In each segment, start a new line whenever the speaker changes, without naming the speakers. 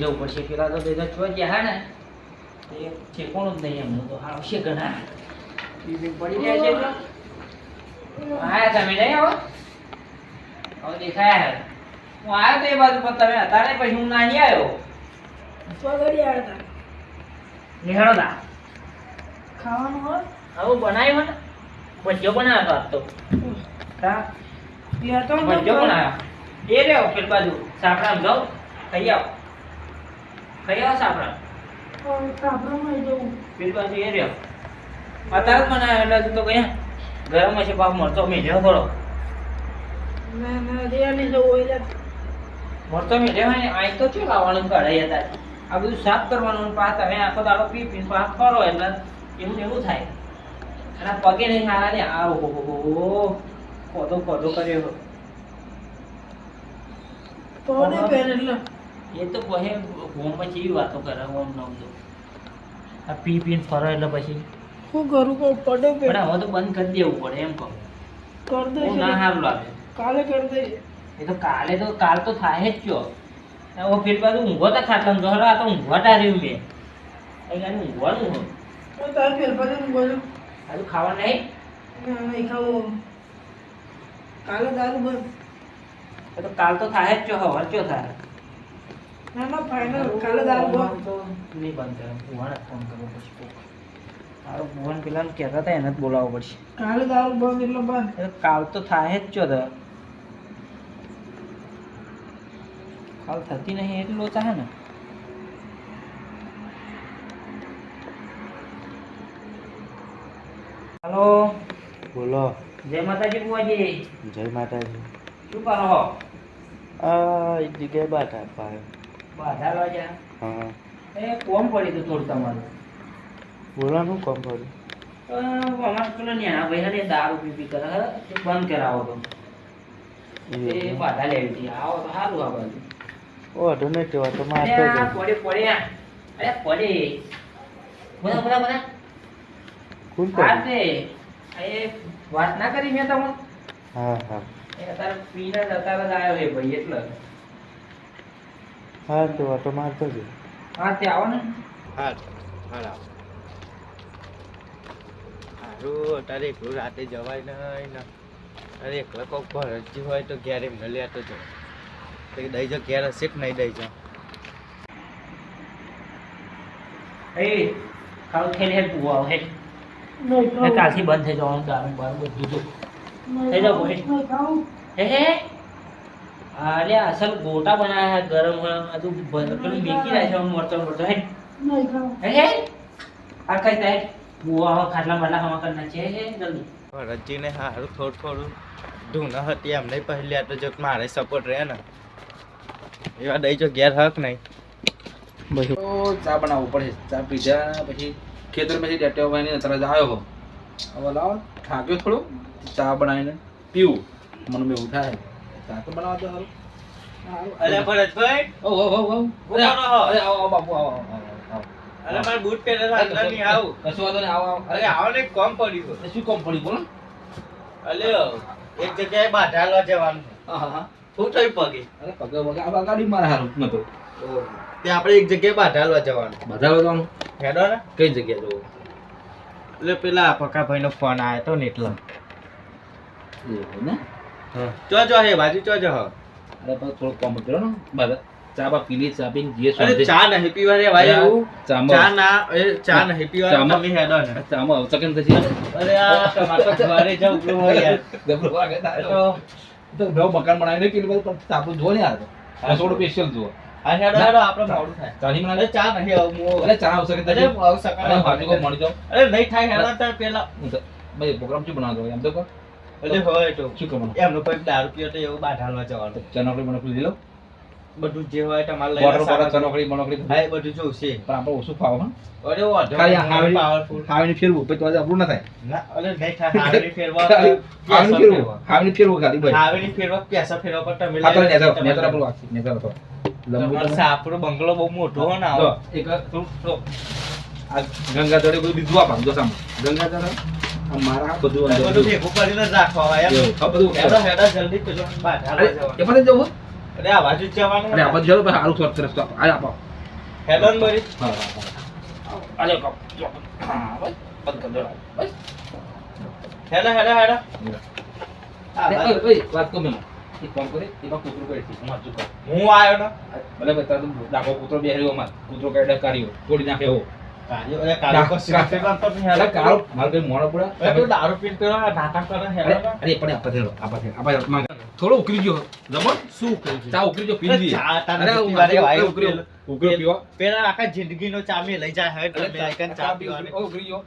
જવું પડશે પેલા તો બધા છો ગયા હે ને? એ કોણ જ નહીં એમનું તો આવશે ઘણા. પડી જાય છે હા તમે નહીં આવો. હવે દેખાયા હું આવ્યો તો એ બાજુ પણ તમે હતા ને પછી હું નાહી આવ્યો. નિહાળો ના
ખાવાનું હોય?
આવું બનાવ્યું ને? ભજીયો બનાવ્યો હતો હા. ભજીયો બનાવ્યો. એ રહ્યો પેલી બાજુ. સાપડા જાઉં ખાઈ આવો. ખાઈ આવો સાપડા
કાપડમાં જવું
પેલી બાજુ એ રહ્યો અત્યારે એટલે તો ગયા ગરમ હશે પાપ મળતો
હોય એટલે
મળતો મેળ્યો હોય ને અહીં તો શું લાવવાનું કઢાઈ હતા આ બધું સાફ કરવાનું ને તમે આખો દાડો પી પી પાસ કરો એટલે એવું એવું થાય. અને પગે નહીં સારા ને, આ ઓહો કોધો કોધો કર્યો.
તો એટલે
એ તો હોમ પછી એવી વાતો કરે ઓમ નોમ તો આ પી પીને ફરો એટલે પછી.
હું કરું કહું પડે
પણ હવે તો બંધ કરી દેવું પડે એમ કહું.
કર દે
ના સારું લાગે.
કાલે કર દે.
એ તો કાલે તો કાલ તો થાય જ છો હવે ફેર બાજુ ઊંઘો તો ખાટલામાં જો આ તો ઊંઘવાટા રહ્યું મેં. અહીં ઊંઘવાનું હોય?
હું તારે ફેર પડે ઊંઘો બોલું
હજુ ખાવા નહીં?
ના નહીં ખાવું કાલે દારૂ બંધ.
એ તો કાલ તો થાય જ છો હવે ચો થાય?
ના ના ફાઈનલ કાલે દારૂ બંધ
તો નહીં બંધ કરે ભુવાને ફોન કરવો પડશે કોક. તારો ભુવન પેલાને કહેતા હતા એને જ બોલાવવો પડશે.
કાલે દારૂ બંધ એટલે બંધ.
કાલ તો થાય જ છો કાલ થતી નહીં એટલું લોચા હે ને. હલો.
બોલો.
જય માતાજી બુવાજી
જય માતાજી.
શું કરો હો?
આ જગ્યાએ બાટા પાય
બાધા લાગ્યા
હા.
એ કોમ પડી થોડું તમારું.
કોમ
પેલો ભાઈ દારૂ પી પી કરે તે બંધ કરાવો તો. એ બાધા લેવી હતી. આવો તો સારું આ બાજુ.
ઓઢો નહીં તેવા તો
અરે
મારતો
પડે પડે. અરે પડે. બધા બધા બધા. એ વાત ના કરી મેં તમને?
હા હા.
એ અત્યારે પીને અત્યારે જ આવ્યો ભાઈ એટલે.
હા તેવા તો મારતો જ
હા તે આવો ને
હા હા સારું અત્યારે એકલું રાતે જવાય નહીં ને અરે એકલા કોક ભરતી હોય તો ઘેર એમને લેતો જ તો દઈ જો ઘેર હશે કે નહીં દઈ જાઓ
એ ખાવું ખેલી હેડ પૂવા આવો હેડ
નહીં
એ
ખાવું
કાલથી બંધ થઈ જવાનું દારૂ બારૂ બધું તો
નહીં
થઈ જાઓ,
ખાવું,
ભાઈ.
નહીં ખાવું
હે હે અરે અસલ ગોટા બનાયા હે ગરમ ગરમ. આ તું પેલું મેકી રહ્યા છે મરતો મરચો મરચો. હે
નહીં
હે હે આ કઈ થાય બુઆ ખાટલા બાટલા હવા કરના છે હે જલ્દી.
ભરતજીને સારું થોડું થોડું ધૂના હતી એમને પહેલી તો જો મારે સપોર્ટ રહે ને. એવા દઈ જો ગેર હક નહીં.
તો ચા બનાવવું પડે. ચા પીધા પછી ખેતર પછી ડેટેવ ભાઈ તરત આવ્યો હો. હવે લાવો થાક્યો થોડું ચા બનાવીને પીવું. મને એવું થાય. ચા તો બનાવવા દો હારું.
અરે ભરતભાઈ.
ઓ ઓ ઓ ઓ અરે આવો બાપુ આવો આવો,
અરે મારે બૂટ પહેરેલા અંદર નહીં આવું.
કશું વાંધો નહીં આવો
અરે આવો ને કોમ પડ્યું
અરે શું કોમ પડી બોલો.
અલ્યો એક જગ્યાએ બાંધાલો જવાનું.
હા હા
શું થયું પગે?
અરે પગ વગર આ ગાડી મારે હારું નતો.
તે આપણે એક જગ્યાએ બાંધાલો જવાનું.
બધા જવાનું?
હેડો ને.
કઈ જગ્યાએ જવું?
એટલે પેલા પકાભાઈ નો ફોન આવ્યો હતો ને એટલે
એવું ને?
ચો ચો હે બાજુ ચો ચો
અરે પણ થોડું કામ કર્યો ને. બધા ચા બા પી ચા પીને જઈએ
અરે ચા નહીં પીવા રે ભાઈ ચા ના એ ચા નહીં પીવા
ચામાં-
તમે હેડો ને.
ચામાં અવચકન થશે
અરે આ તમારે તો ઘરે જવું હોય યાર.
ડબલું વાગે
તો
તો નવું મકાન બનાવીને પેલું બધું ને યાર. રસોડું સ્પેશિયલ જુઓ.
આ હેડો હેડો આપણે મોડું થાય.
ચાલી
અરે ચા નહીં આવું
અરે ચા આવશે કે
અરે
તારે
આવું સકાળ
અરે ભાજી કો મળી જાવ
અરે નહીં થાય હેડો તાર પેલા.
ભાઈ પ્રોગ્રામ શું બનાવતો એમ તો કહો.
એટલે હોય તો
શું કરવાનું?
એમનો કોઈ દારૂ પીવો તો એવું બાંધાલવા જવાનું.
ચનોકડી મનોકડી લઈ લો.
બધું જે હોય તમારે લઈ
બોર્ડર બોર્ડર ચનોકડી મનોકડી
હા બધું જોશે.
પણ આપણે ઓછું ખાવ હા.
અરે વાંધો
ખાલી
નહીં,
હાવડી
powerful.
ફેરવું પછી તો આપણું ના થાય.
ના, અરે નહીં થાય હાવડી ફેરવા
ખાલી ફેરવું
ફેરવા.
હાવડી ફેરવું ખાલી ભાઈ.
હાવડી ફેરવા પ્યાસા ફેરવા પર તમે લઈ
આપણું
બંગલો બહુ મોટો હો ને
એક થોડું- બધું બીજું આપવાનું જો સામે ગંગાધર આ મારા બધું અંદર
બધું ભેગું કરીને રાખવા એમ.
બધું
હેડો હેડો જલ્દી પેલો
એ જવું?
અરે આ બાજુ જ જવાનું
અરે આ બાજુ ચાલો સારું સ્વાદ તરફ તો આ આપો.
હેડો ને બરી.
હા હા હા. કપ હા બસ બંધ કર દો બસ
હેડો હેડો હેડો
અરે. ઓય, ઓય, વાત કહું મેં એક કામ કરે એમાં કૂતરું કરી અમાર ચૂકો
હું આવ્યો ને?
ભલે ભાઈ તારું ડાકો કૂતરો બેહ્યો અમાર. કૂતરો કઈ ડકાર્યો. તોડી નાખે એવો.
ને.
થોડો ઉકળી ગયો. જમણ?
શું
ચા ઉકળી ગયો પી પીવો.
પેલા આખા જિંદગીનો ચામી લઈ જાય હવે ચા પીવાની.
ઉકળી ગયો.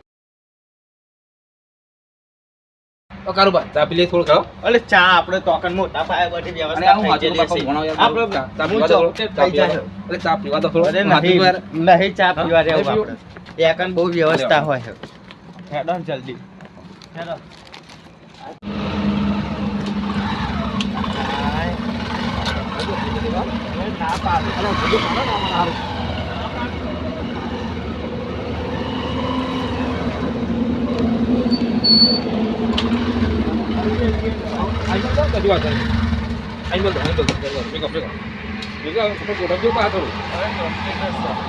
ઓ કારુબા ચા પી લે ખાઓ
અલે ચા આપણે તોકન મોટા પાયે બધી વ્યવસ્થા થઈ આપણે
ચા પીવા ચા થોડો
અરે નહીં. નહીં ચા? રહેવું આપણે. એકન બહુ વ્યવસ્થા હોય. છે હેડો જલ્દી. હેડો. ના પાડે.
અહીં બોલ, બધી વાત અહીં. અહીં બોલ, અહીં બોલ, બધી વાત. ભેગા, ભેગા. ભેગા, આપણે ગોઠવજો પાછા થોડું.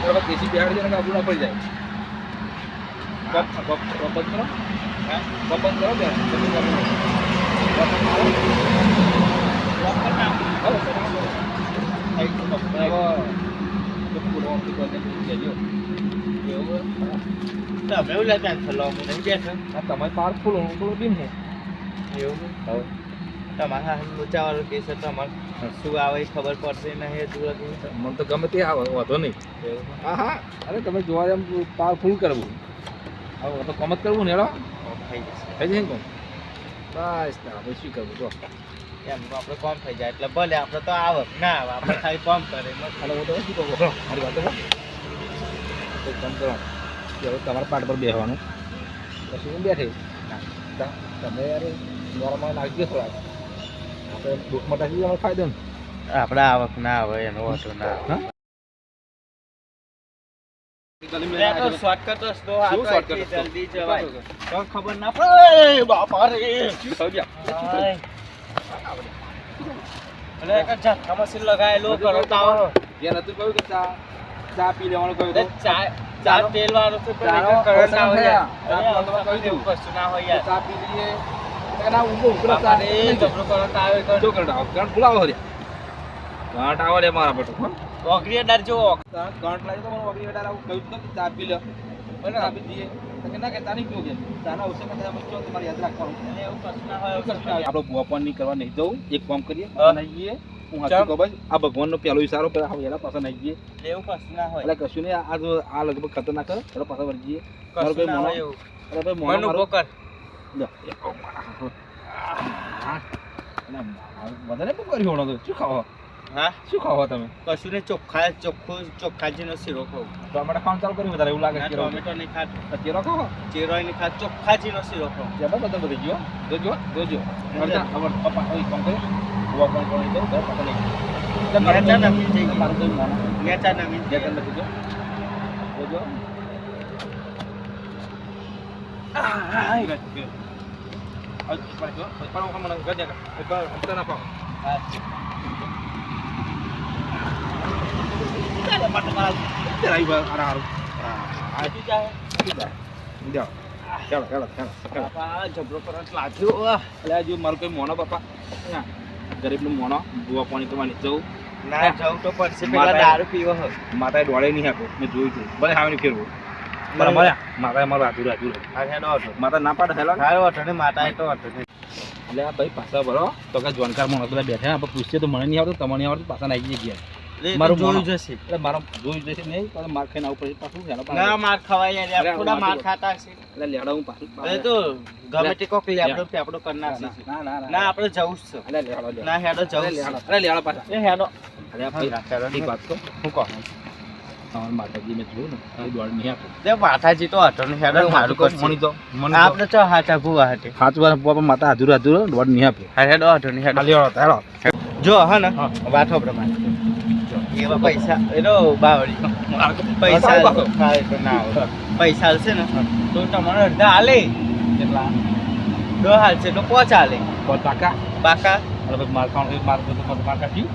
બરાબર, દેશી બિહાડી છે ને આપણું ના પડી જાય. કપ, કપ, કપ બંધ કરો. હા, કપ બંધ કરો બે. બધું બંધ કરો. કપ બંધ કરો.
તમે એવું લેતા થલો હું નહીં બેઠો
તમારે powerful હું થોડું બી છે.
એવું
હવે.
તમારા લોચાવાળો કેસ હતો અમારે શું આવે એ ખબર પડશે નહીં દૂર
મને તો ગમે તે આવે વાંધો નહીં હા હા અરે તમે જોવા એમ પાવરફુલ કરવું હવે તો કમત કરવું ને હેડો
થઈ જશે
થઈ ને કોમ બસ ના હવે શું કરવું જો
એમ આપણે કોમ થઈ જાય એટલે ભલે આપણે તો આવક ના આવે આપણે ખાલી કોમ કરે.
હાલો હું તો શું કહું મારી વાત તો કામ કરો કે હવે તમારા પાટ પર બેસવાનું પછી હું બેઠે. તમે યાર નોર્મલ નાખી દો આપણે દુઃખમાં નાખી દેવાનો ફાયદો ને
આપણે આવક ના આવે એનો વાંધો ના આવે. ખબર ના પડે? એ બાપા રે લગાયેલો કરો
ત્યાં નતું કહ્યું કે ચા પી લેવાનું કહ્યું હતું
ચા ચા તેલ વાળો
છે
પણ કરંટ આવે યાર.
ચા
ના હોય યાર.
ચા પી લઈએ. એના ચા
રે, જબરો કરંટ આવે
કરંટ આવો કરંટ બોલાવો કરંટ આવો મારા બેટો
અડાર
કરંટ લાગે તો મને આવું કહ્યું તો ચા પી લો. બરાબર દઈએ. આપણો ભૂવા નહીં કરવા નહીં જવું. એક કામ કરીએ
હા.
કહું ભાઈ આ ભગવાનનો પહેલો ઈશારો પર હવે એના પાછા
એટલે એવું કશું ના હોય.
એટલે કશું નહીં આ આ લગભગ ખતરનાક કરે એટલે પાછા મારો કોઈ. અરે ભાઈ મારો. વધારે કર્યું હોણો તો. શું ખાવો?
હા?
શું ખાવો તમે?
કશું ને ચોખ્ખા ચોખ્ખું ચોખ્ખાજીનો શીરો ખાવું
ટોમેટો ખાવાનું ચાલુ કર્યું વધારે એવું લાગે
ના
છે
ટોમેટો નહીં ખાતો.
તેરો ખાવો
ચેરોય નહીં ખાતો ચોખ્ખાજીનો શીરો ખાવું
બધા બધી ગયો. જોજો જોજો હવે પપ્પા એક કામ કર્યું પણ કોણ ઘર પાછા લઈ ગયો.
મેચા નમી ગઈ.
મારું તો.
મેચા નમી.
જોજો. ઉપર હું. હમણાં ગજે કા. ઉપર ઉપર ના
હા.
ચાલે, પાટો મારા. એટલે આ મારું કોઈ મોનો બાપા ગરીબનું મોનો બુવા પાણી કરવાની જવું
ના તો પડશે પેલા દારૂ પીવો
માતાએ ડોળે નહીં આપો મેં જોયું હતું ભલે હાવની ફેરવું અમારે માતાએ મારું
હેડો હતો.
માતા ના પાડે હેલો
હારો હતો ને માતા એ તો હતો ને.
એટલે ભાઈ પાછા ભરો તો કે જોનકાર મોણસ બધા બેઠા આપણે પૂછીએ તો મને નહીં આવડતું તમને આવડતું પાછા નાખી ગયા
તો
મારું
જોયું. જશે.
એટલે મારો જોયું જશે નહીં તો માર ખાઈને આવું પડશે પાછું હેલો
ના માર ખવાય યાર થોડા માર ખાતા છે
એટલે લેડો હું પાછું
અરે તો ગમે તે કોક લેપડો પેપડો કરી નાખશે.
ના ના ના
ના આપણે જવું જ છે.
એટલે લેડો લેડો
ના હેડો જવું
લેડો અરે લેડો પાછા.
એ હેડો.
અરે ભાઈ
હા, હેડો.
એક વાત કહું?
હું કહું?
માતાજી મેં જોયું ને એ દોડ નહીં આપો.
તે હતો ને હેડો સારું કરશે.
તો
આપણે તો હાચા ભૂવા હતી
હાથ વાર બાપા માતા હાજર હાજર દોડ નહીં આપે.
હેડો હતો ને હેડો. જો હા ને વાતો પ્રમાણે. એવા પૈસા એનો બાવળી પૈસા પૈસા હાલશે. ને તો તમારે અડધા હાલે.
કેટલા?
દો હાલશે તો પોચ હાલે.
પાકા? અરે ભાઈ માર માર તો માર કાઢી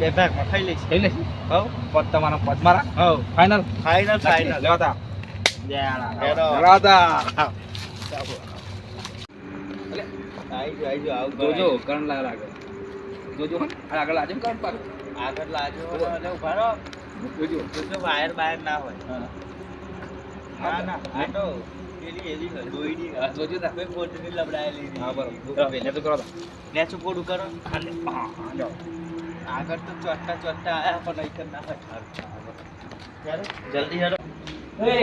બે ભાગમાં ખાઈ લઈશ.
થઈ લેશે
હવ.
પદ તમારા પદ મારા?
હવ.
ફાઇનલ
ફાઇનલ ફાઇનલ
લેવા તા
હેડો.
લેવા તા
જો આવું
જોજો કરણ લાગે. જોજો. આગળ આજે કરણ પાક
આગળ લાજો અને ઊભા રહો.
જો
જોજો વાયર બાયર ના હોય.
હા.
ના ના આ તો પેલી એવી હોય દોઈડી હોય.
જોજો તા.
કોઈ કોટની લબડાયેલી
હા. બરોબર. પહેલે તો કરો ને
નેચું કોડું કરો.
ખાલી હા હા
આગળ તો ચોટ્ટા ચોટ્ટા આયા પણ અહીં ના હોય. ચાલો. જલ્દી હરો
એ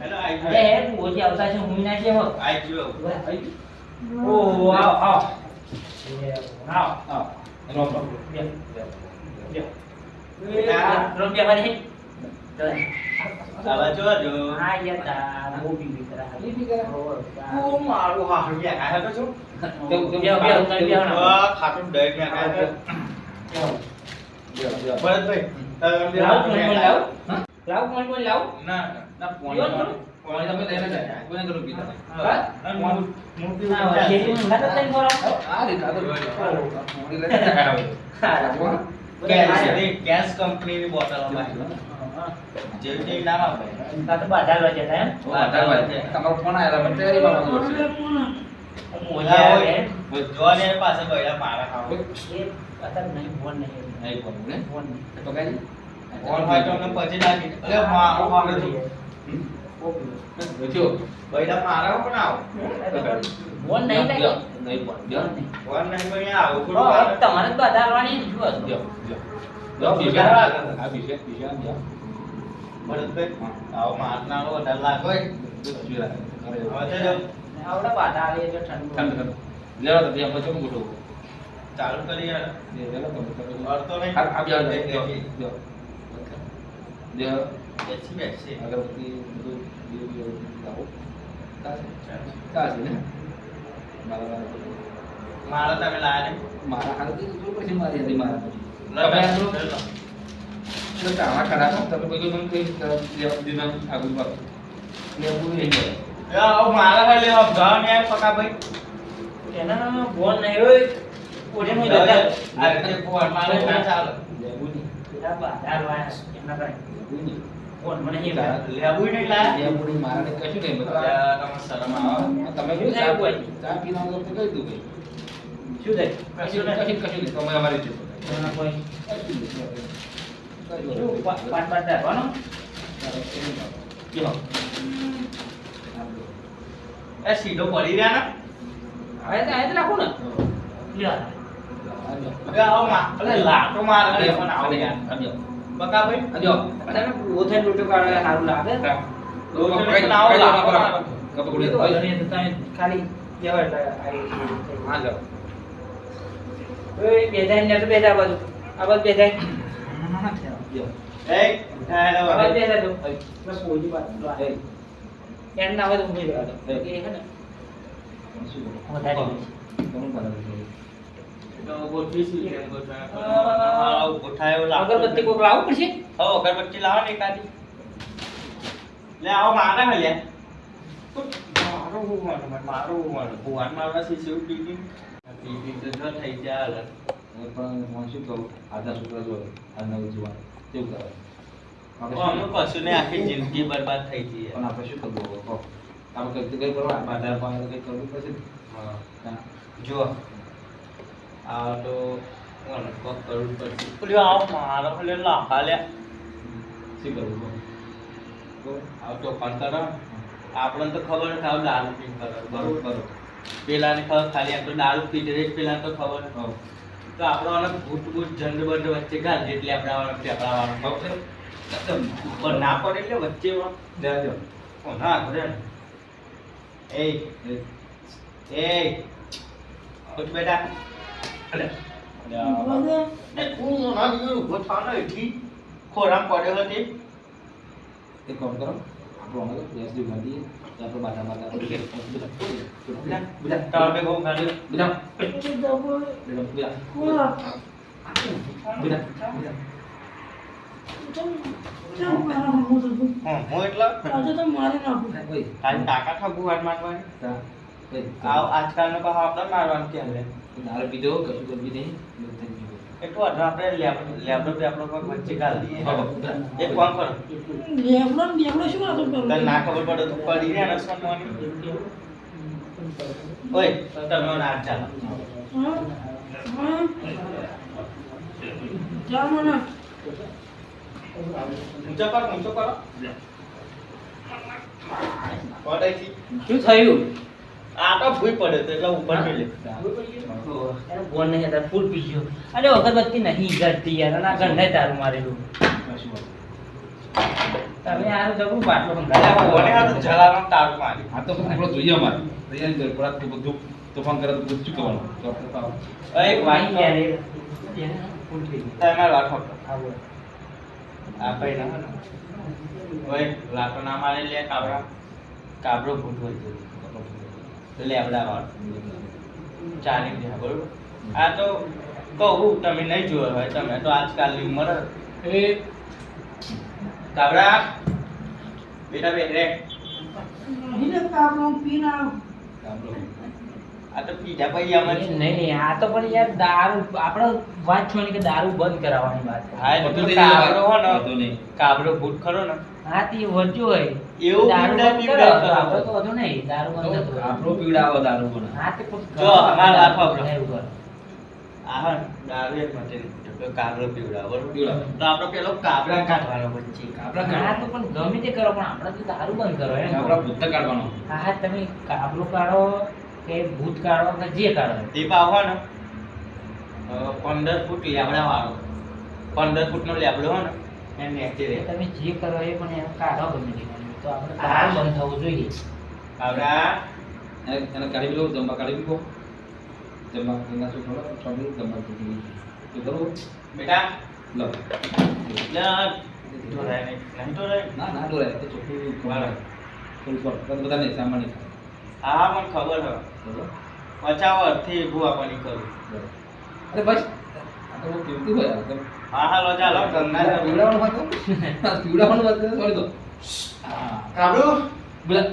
હેલો આઈ
અરે હે ઓછી આવતા છે હું ના છે હો
આઈ જો
ઓ આવ આવ આવ.
હા રોમ રોમ
બે બે રૂપિયા વાળી
આવા જો જો
હા યાર તા મોટી દીકરા
એ બી કરે
ઓ મારું હારું યા આયા તો છો
કેવું કેવું
બે બે બે બે
આ ખાટું દઈ મે આયા ભરતભાઈ
લાવ મને લાવ લાવ મને લાવ
ના
ના
યો
પોણી
થોડું.
પોણી તમે લઈને જાય. કોઈને તો રૂપિયા
હા.
ના જેટી મને લાવ તને
આ રીતે આ તો લઈને જાય હવે
ગેસ કંપનીની બોટલ અમારી. જેવી જેવી નામ આપે.
તા તો બાધા લો છે એમ?
ઓ આધાર તમારો ફોન આયેલા મને તૈયારી માં બધું
મોજા આવે
જોવા પાસે બૈરા મારા ખાવ
એ નહીં ફોન નહીં
નહીં ફોન ને?
ફોન
તો કઈ
કોણ હોય તો અમને પછી લાગી અરે મારો મારો જો
જો
બૈરા મારા પણ આવો
ફોન નહીં લાગ્યો
નહીં ફોન જો
કોણ નહીં પણ આવો
ઓ,
થોડું
હવે તમારે જ બાધા આવવાની જુઓ
જો જો
જો,
બીજા
બીજા
આ બીજા બીજા જો
ભરતભાઈ આવો મારનારો વધારે લાગો હોય.
તસવીર આવે
હવે તો જો
આવડે બાધા આવે એટલે ઠંડુ
ઠંડ કર લેવા તો ત્યાં પછી મોટો
ચાલુ કરીએ
દે લેવા તો
અડતો નહીં
આ આ બીજા જો જો જો
બેસી બેસી
અગરબત્તી બધું કાશે કાશે ને મારા
તમે લાયા
મારા હાલથી જો પછી મારી હતી મારા પછી કાવા ખરાબ તમે કોઈ કોઈ મને કઈ દીધા આગળ પર લેવું નહીં પડે
મારા ખાલી લેવા ગાવ ને પકા ભાઈ
એના ફોન નહીં હોય ઓઢે નું જતા
આ રીતે ફોન મારે ના ચાલે
લેવું નહીં
બાધા છે, એમના કારણે
લેવું નહીં
ફોન મને નહીં
ચાલે.
લેવું નહીં લાયા
લેવું નહીં મારાને કશું નહીં
અલ્યા, તમે શરમ આવો.
તમે કેવું ચા ચા પીના તો કહી દઉં ભાઈ.
શું થાય?
કશું કશું કશું નહીં તમે અમારે
જો કોઈ. શું પાંચ પાંચ ધરવાનો?
જો.
એ સીધો પડી રહ્યા
હવે તો હવે તો ને. લ્યો.
લાટો મારે. પણ આવો યાર. પકા ભાઈ
તમે ઓથે લૂંટો કાઢે સારું લાગે. તો વાંધો નહીં, તો તમે ખાલી કહેવાય એટલે આવી ઓય, બેજાય ને તો બેજા બાજુ. આ બાજુ બેજાય
એ ઉઠાય
આ બેજા દો બસ કોઈ બાજુ. એમ ના હોય તો જવા દો એ. હે ને. વધારે અગરબત્તી કોક લાવવું પડશે?
હો અગરબત્તી લાવો ને એકાદી. લે આવો મારે હે લે. મારો ભગવાન મારો ભગવાન મારવા સી સેવ તો જો થઈ જાય હાલત.
શું કહું? આધા છોકરા જોડે આ નવ જોવા કેવું કરે?
તો પશુ કશું નહીં આખી જિંદગી બરબાદ થઈ ગઈ
પણ આપણે શું કરવું? હવે કહો આપણે કંઈ કરવા બાધાર પાસે કંઈક કરવું પડશે ને.
હા.
હા.
જો આ તો કોણ? કોક કરવું પડશે. પેલું આવો મારો પેલે લાફા લે.
શું કરવું.
આવ તો પણ કરો. આપણને તો ખબર છે આવું દારૂ પીને કરો.
બરોબર
પેલાને ખબર ખાલી આ તો દારૂ પીધે જ પેલા તો ખબર. તો આપણો આને ભૂત ભૂત જંડ બંડ વચ્ચે ગાલ એટલે આપણે આને ટેકડાવાનું
વાળો.
ઉપર ના પડે એટલે વચ્ચે વાળો.
જા, જા.
ઓ ના કરે એ,
એ
બેટા. ખોરામ પડ્યો હતી
એક કામ કરો આપણો અમે ગેસ જેવું ગાડી આપણે બાધા બાધા બધા બધા બધા
બે બહુ ગાડી.
બધા. બધા. બધા. બધા. બધા
ચાલ મારા હમું તો તું.
હા હું એટલે?
આજે તો મારી નાખું.
તારી તાકાત હોય ભૂહાડ મારવાની?
તા ભાઈ
આવ આજકાલનો કહો આપણે મારવાનું કે લે
દારૂ પીધો કશું કરવી નહીં.
એટલું અઢાર આપણે લેબડો પે આપણો કોઈ વચ્ચે ગાળ દઈએ. એક કામ કરો?
લેબડો લેબડો શું વાતો કરું?
તને ના ખબર પડે તો પડી રહ્યા ને સોનવાની ઓય તમે ના ચાલો.
ચાલો ના ચાલ મને.
ઊંચો કરો ઊંચો કરો.
શું થયું?
આ તો ભૂઈ પડે તો એટલે ઉપર
નહીં હતા ફૂલ પી ગયો અરે અગરબત્તી નહીં કરતી યાર. અને આ ગંધાય તારું મારેલું. તમે જબરું બાટલો
આ તો જલારામ તારું મારી
આ તો આપણો જોઈએ અમારે તૈયારી કરી પડાત તો બધું તોફાન કરે તો બધું શું તો આપણે તો
એક
વાઈ
વાઈ
યાર
યાર
એ. ફૂલ થઈ ગયું
તમારે વાઠો
હા બોલ
ભાઈ ના. ના મારે લે કાબરા. કાબરો ભૂત હોય છે લેબડા ચાલી ગયા બરોબર? આ તો કહું તમે નહીં જોયો હોય તમે તો આજકાલની ઉંમર એ કાબરા બેટા બે રે.
નહીં.
આ તો પીધા પછી
નહીં નહીં આ તો પણ યાર દારૂ આપણે વાત છો કે દારૂ બંધ કરાવવાની વાત. છે.
હા તો કાબરો હો ને
નહીં.
કાબરો ભૂત ખરો ને.
હા તે વર્જ્યું હોય.
એવું
દારૂ
પીવડા
બંધ કરો
કરો.
આપણે તો વધુ નહીં. દારૂ બંધ
તો આપણો પીવડાવો દારૂ બોલો
હા તે પણ
જો, અમારે વાત સાંભળો.
એવું કરો.
આ હે ને, દારૂ એક માટે નહીં પીતો, પેલો કાબરો પીવડા
પીવડાવો.
તો આપણે પેલો કાબરા કાઢવાનો પછી
તો પણ ગમે તે કરો પણ આપણે તો દારૂ બંધ કરો એમ.
ભૂતને કાઢવાનો.
હા તમે કાબલું કાઢો કે ભૂત કાઢો કે જે કાઢો
તે પાવ ને. પંદર ફૂટ લેબડા વાળો. પંદર ફૂટ નો લેબડો હોય ને. રહે
તમે જે કરો એ પણ એનો કાઢો ગમે તે તો આપણે દારૂ બંધ થવું જોઈએ.
આવડા.
એને એને કાઢી લો જમવા કાઢી મૂકો. જમવા એના શું થોડો થોડું જમવા તો દીધી. તો બરોબર
બેટા?
લો.
લે નહીં.
ના ના ડોરાય તો ચોખ્ખું ખવાય ફૂલ ફળ બધાને સામાન્ય
હા મને ખબર હે
બરોબર
પચાવરથી ભૂ આપવાની કરું.
બરોબર. અરે બસ. તો કિંમતી હોય આ
હા હાલો ચાલો.
પીવડાવવાનું પીવડાવવાનું છોડી દો બોલા.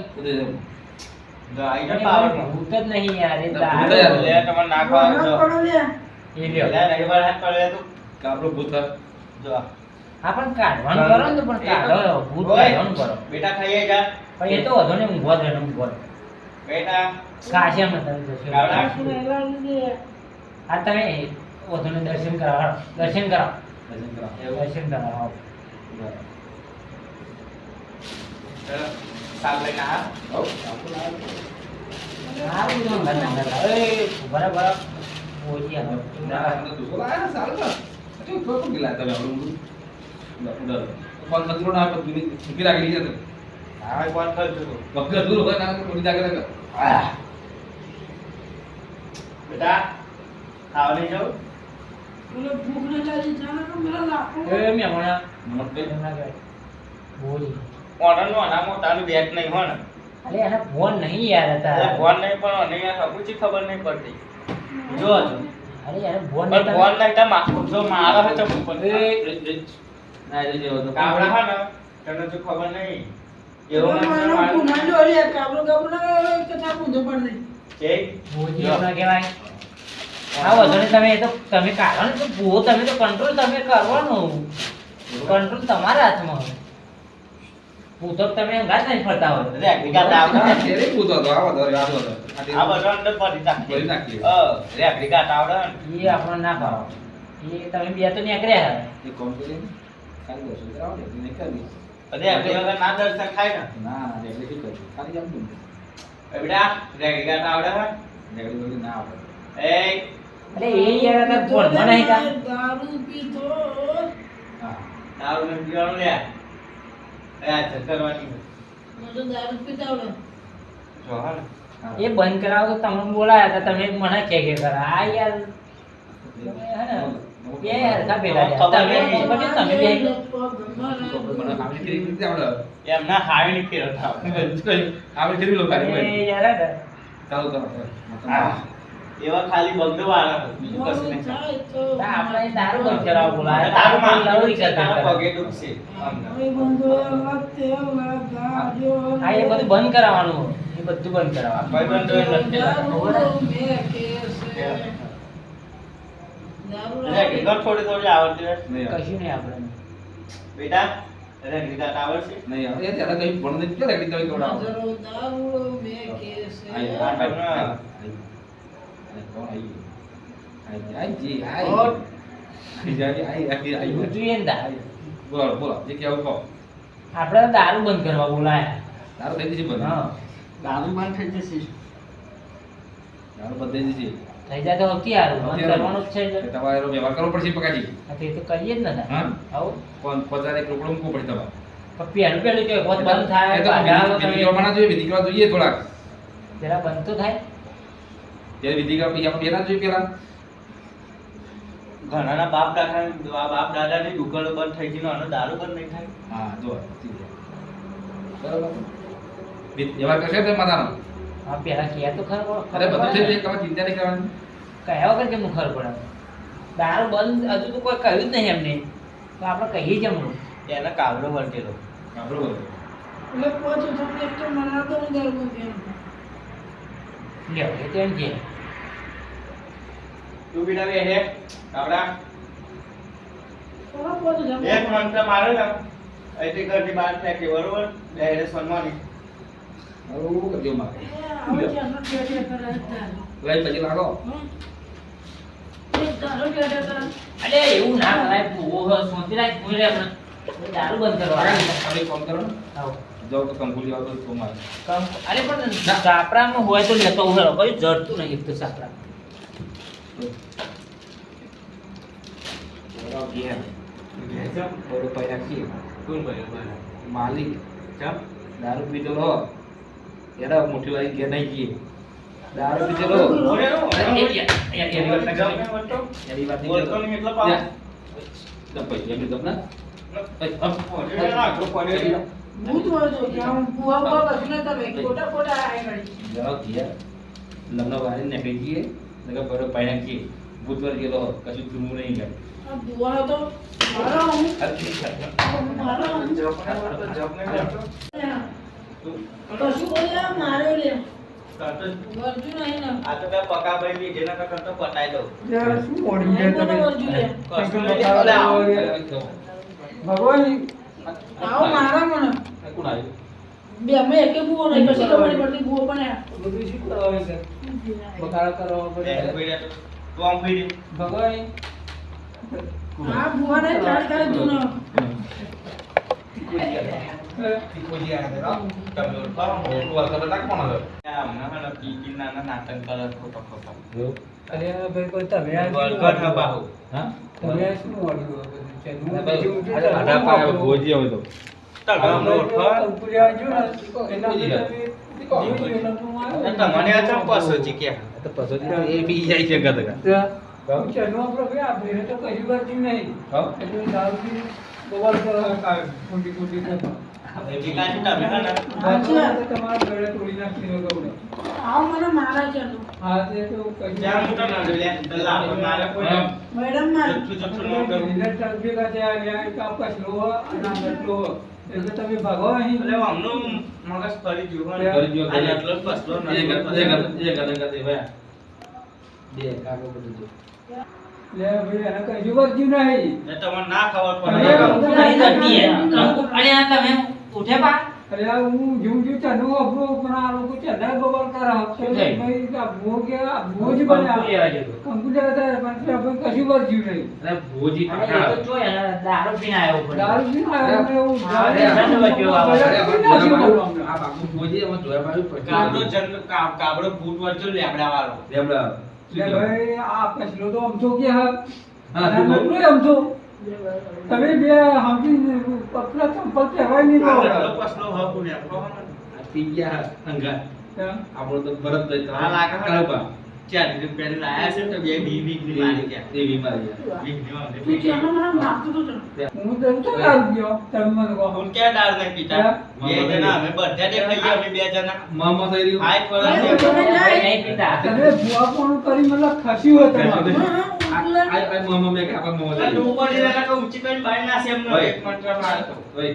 પણ
પાવર
ભૂત જ નહીં યાર એ દારૂ
લે તમે નાખવા જો.
પડો લે.
એ લ્યો.
લે નહીં હાથ પડે તું.
કાપડો ભૂત
જો.
હા પણ કાઢવાનું કરો ને પણ કાઢો ભૂત કાઢવાનું કરો.
બેટા ખાઈએ જા.
પણ એ તો વધુ ને ને ઊંઘવા
બેટા.
કાશ્યામાં તમે જશો. હા તમે વધુ ને દર્શન કરાવ. દર્શન કરાવ.
દર્શન કરાવ.
દર્શન કરાવ
બેટા ખાવા નહીં જાઉં
મને ભૂખ ન લાગી જાણે તો મેરા લાખો
એ મેમણા.
મોટે.
એમ ના કહેવાય. બોલી.
ઓર્ડરનું અનામ મોટાનું બેગ નહીં હોય ને
અરે એના ફોન નહીં યાર હતા
ફોન નહીં પણ અને યાર હકુચી ખબર નહીં પડતી જો જો
અરે યાર ફોન
પણ ફોન નહીં તો મા- જો મારા હે તો પણ
એ. ના, એ જેવો તો.
કાબરા હે ને તને જો ખબર નહીં એવું
મને
નહીં
મારો
મારું-
કુનાડો લે કાબરો કાબરો ના પૂજો પણ નહીં
કે
બોલી ના કહેવાય હા વગર તમે એ તો તમે કારણ તો ભૂવો તમે તો કંટ્રોલ તમે કરવાનો. કંટ્રોલ તમારા હાથમાં હવે ભૂતો તમે અંગાત નહીં ફરતા હોય.
અરે આફ્રિકા તાવ
આ ઘેરે ભૂત હતો, આવો તો આવો તો
આ બધો અંદર પડી
ભરી
નાખી હ રે આફ્રિકા તાવ ને.
એ આપણને ના ભાવ. એ તમે બે તો નીકળ્યા હવે.
એ કોમ કરીને ખાલી દર્શન કરાવો ને, એટલે નહીં કરવી.
અરે આપણે વગર ના દર્શન થાય ને.
ના, એટલે શું કરવું? ખાલી જમ.
એ બેટા રે આફ્રિકા તાવ હે
negડી ના આવડે.
એ
અરે એ યાર હતા ફોનમાં નહીં કા
દારૂ પીતો
દારૂ ને પીવાનું લે આ ચક્કરવાની
મને દારૂ પીતાવડે
જો હા
એ બંધ કરાવો તો તમે બોલાયા હતા તમે મને કે કે કરા આ યાર ભેગા રહ્યા. તમે પછી તમે બે
મને આવડે.
હાવી ની ફેરવતા
આવી કરી લો
એ યાર હતા.
ચાલુ કરો.
એવા ખાલી બગડો વાળા બીજું કશું નહીં.
આપણે બંધ કરાવવા
તારું
દારૂ બંધ
માનવું તારા પગે દુખશે. અમને.
હવે બંધો એવા તેવા ગાડ્યો
હા, એ બધું બંધ કરાવવાનું. એ બધું બંધ કરાવવાનું.
એ થોડી થોડી આવડતી
નહીં આવે.
કશું નહીં આપણે
બેટા રેગડી કાટ આવડશે?
નહીં આવે. એ ત્યારે કઈ ભણો નહીં. રેકડી કરી
દારૂ મે કેસે.
આ ભાઈ, આઈ. આઈ, કોણ આઈ? આઈ, આઈ જી, આઈ. આઈ આઈ, આઈ, આઈ.
જોઈએ ને દારૂ
બોલો, બોલો. જે કહેવું કહો.
આપણે દારૂ બંધ કરવા બોલાયા
તારું થઈ જશે બધું.
હા
દારૂ બંધ થઈ જશે
તારું બધે જ છે.
થઈ જાય તો હતી સારું બંધ કરવાનો જ છે
તમારે વ્યવહાર કરવો પડશે પકાજી.
હા, તો એ તો કરીએ જ ને.
હા?
આવો
કોણ પચાસ એક રોકડો મૂકવો પડશે તમારે.
પહેલું પહેલું કે બંધ થાય
એ તો વિધિ કરવા જોઈએ, વિધિ કરવા જોઈએ થોડાક.
જરા બંધ તો થાય
ત્યારે વિધિ કરવા પછી આપણે બેના જોઈએ પેલા.
ઘણાના બાપ દાદા બાપ દાદાની દુકાનો બંધ થઈ ગઈ ને આનો દારૂ બંધ નહીં થાય
હા, જો. બરાબર. વ્યવહાર કરશે ને માતાનો?
હા પહેલા કહે તો ખરો
અરે બધું છે તમે ચિંતા નહીં કરવાની.
કયા વગર કેમનું ખબર પડે દારૂ બંધ હજુ તો કોઈ કહ્યું જ નહીં એમને તો આપણે કહીએ જમણું
એને કાવડો વર્ગેલો
કાબરો વર્ગેલો
એટલે પોચું તમને એક તો મનાતો નહીં દારૂ બંધ એમ.
લ્યો એ તો એમ કે
તું બેટા બે હે
કાબડા.
એક મંત્ર મારે ને અહીંથી ઘરની બહાર ફેંકે બરોબર હેડે સન્માની
આવું કરજો મારે. લઈ પછી લાગો.
અલે એવું ના કરાય તું સોચી રાખ તું રે આપણે દારૂ બંધ કરવા
આપણે ફોન કામ કરો ને.
આવો.
જાઓ તો કંકુલી આવતો તો મારે.
અરે પણ સાપરામાં હોય તો લેતો ઉહેરો કઈ જડતું નહીં એક તો સાપરા
ગયા ઘેર. બરોબર પૈ રાખીએ.
કોણ ભાઈ
માલિક દારૂ પીધેલો એના મોટી વાળી ઘેર નહીં જઈએ દારૂ પીધેલો
એની વાત
નહીં
બોલતો નહીં એટલે પાવ.
તો પછી એમની તમને
કે
લગ્ન વાળી ને ભેગીએ નકર બરો પૈ નાખીએ. ભૂતવાર ગયેલો કશું જૂનું નહીં કરે
આ તો મારો હું. મારો હું.
જમ ને
બોલ્યા મારે
કાં
નહીં ને.
તો બે પકા ભાઈ બી જેના કરતા તો પટાઈ દઉં.
નહીં મને વર્જુ લે.
કશું નહીં બોલે આવો.
મારા મને.
કોણ આવ્યું?
બે અમે એકે બુઓ નહીં પછી ખબર પડતી બુઓ પણ આ.
બગાડો કરવો પડે.
તો. આમ ભાઈ
ભગવાન.
આ ભૂવા ને ચાર ચાલી
કોઈ બીજું
બીજી એ બી જાય છે ગદગા
તો ચનો આપણો આપણે તો કશું કરતી નહીં. એટલે દારૂ પી પર કરો ખોટી ખોટી તો
વિકાસજી તમે
તમારા ગળે તોડી નાખીને ને.
આવો મને મારા ચાલો
હા તે તો કશું
મોટા ના જોલે દલા મારે કોઈ
મેડમ
જથ્થું જથ્થું ન કરવું.
વિનર ચાલ ભેગા થયા, અહીંયા એક આ કચરો હોય અને આ એટલે તમે ભાગો અહીં.
એટલે આમનું મગજ ફરી જો.
ફરી જો
આ નટલો જ ફસલો, નટલો
એક એક એક એક બે કાગળ બધું જો.
લે ભાઈ એને કશું વર્જ્યું નહીં.
ને તમને ના ખબર પડે.
કંકુ
નહીં હે. કંકુ અરે આ તમે ઉઠે પા?
અરે હું જોઉં છું ચનો અભરો પણ આ લોકો ચના બબલ કરે
શું
ભાઈ આ ભૂવો આ ભૂવો જ બને
કંકુ
કંકુ લેવા જાય પણ ત્યાં ભાઈ કશું વર્જ્યું નહીં.
અરે ભોજી
અને તો દારૂ પીને આવ્યો.
દારૂ પીને આવ્યો દારૂ પીને આવ્યો
આ ભોજી એમાં જોયા બાજુ
કાબડો જન્મ કાબડો વચ્ચે લેબડા વાળો
લેબડા.
લે? ભાઈ આ તો અમથો કે હા?
હા,
અમથો. તમે બે હાંભળી પતલા ચંપલ નહીં તો.
આ નટલો ફસલો હકુ લેબડો હોય ને.
આ પી ગયા અંગાત. આપણો તો ભરતભાઈ તો
આ લાગે ને?
કાળુબા.
ચાર રૂપિયા લાયા છે તો બે વી વીકની મારી ગયા
એ બીમારી છે.
વીકની વાંધે
તું. જેનો મને મારતો તો ચલો.
હું તો તો લાવી ગયો તમે મને કહો
હું ક્યાં દાળ નહીં પીતા બે જણા અમે બધા દેખાઈ ગયા અમે બે જણા
મામા થઈ રહ્યું.
તમે જાય.
નહીં પીતા
તમે ભૂવા પણ કરી મને ખસ્યું હતું
આ મામા મેં કે આપણા મામા
આ
થઈ
ડૂબો ની લગા તો ઊંચી કરીને બાઈ ના એમનો
ઓય.
એક મંત્ર મારતો.
ઓય,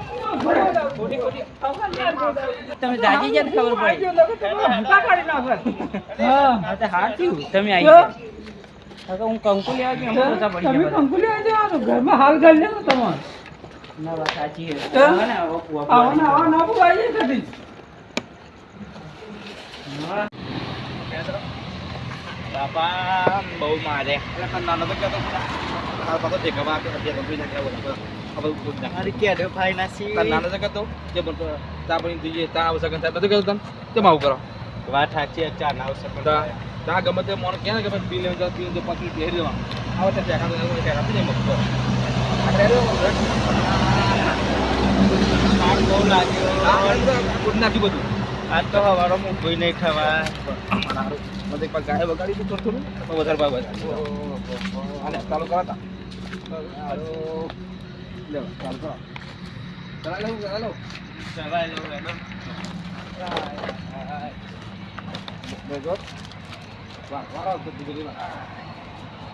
લાવો તમે જાજી જાય ખબર પડી? હા. તો હાર થયું. તમે આવી ગયા. હું કંકુ લેવા ગયો
તમે
કંકુ
કંકુલી જવાનું? ઘરમાં હાલ ઘર લે તમારે.
ના વાત સાચી છે.
આવા કદી
બાપા બહુ મારે
કાં નાનો તો કહેતો. આ પાછો ટેકામાં આપે, અત્યારે આ નાનો તો કહેતો પણ તો પાણી જોઈએ, ચા આવશે કે ચા બધું કહેતો તને. કેમ આવું કરો?
વાત સાચી ચા ના પણ
ચા- ચા ગમે તે મોણ કહે ને કે ભાઈ પી લેવું, તો પાછી પહેરી દેવાનું. આવો તો ટેકા તો એવું આપી દે. આ આ બધું નાખ્યું બધું.
આજ તો હવારો ઊભું નહીં
મારું મને એક ગાય વગાડી થોડું થોડું, તો વધારે ભાવ વધારે. આને ચાલુ કરો તા. હાલો. લ્યો, ચાલુ કરો. ચલાવી લઉં, ચલાવી લઉં.
ચલાય લો હેડો
બેસો. વાહ, વાહ, વાહ, બધી બધી વાહ.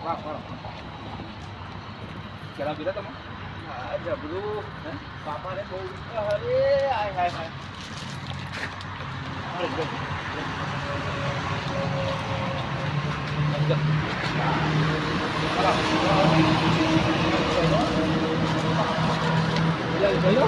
વાહ, વાહ. કેળા પીધા તમે? આ જબરું, હે? બાપાને બહુ
અરે હાય હાય હાય
પેલા જોઈ લો.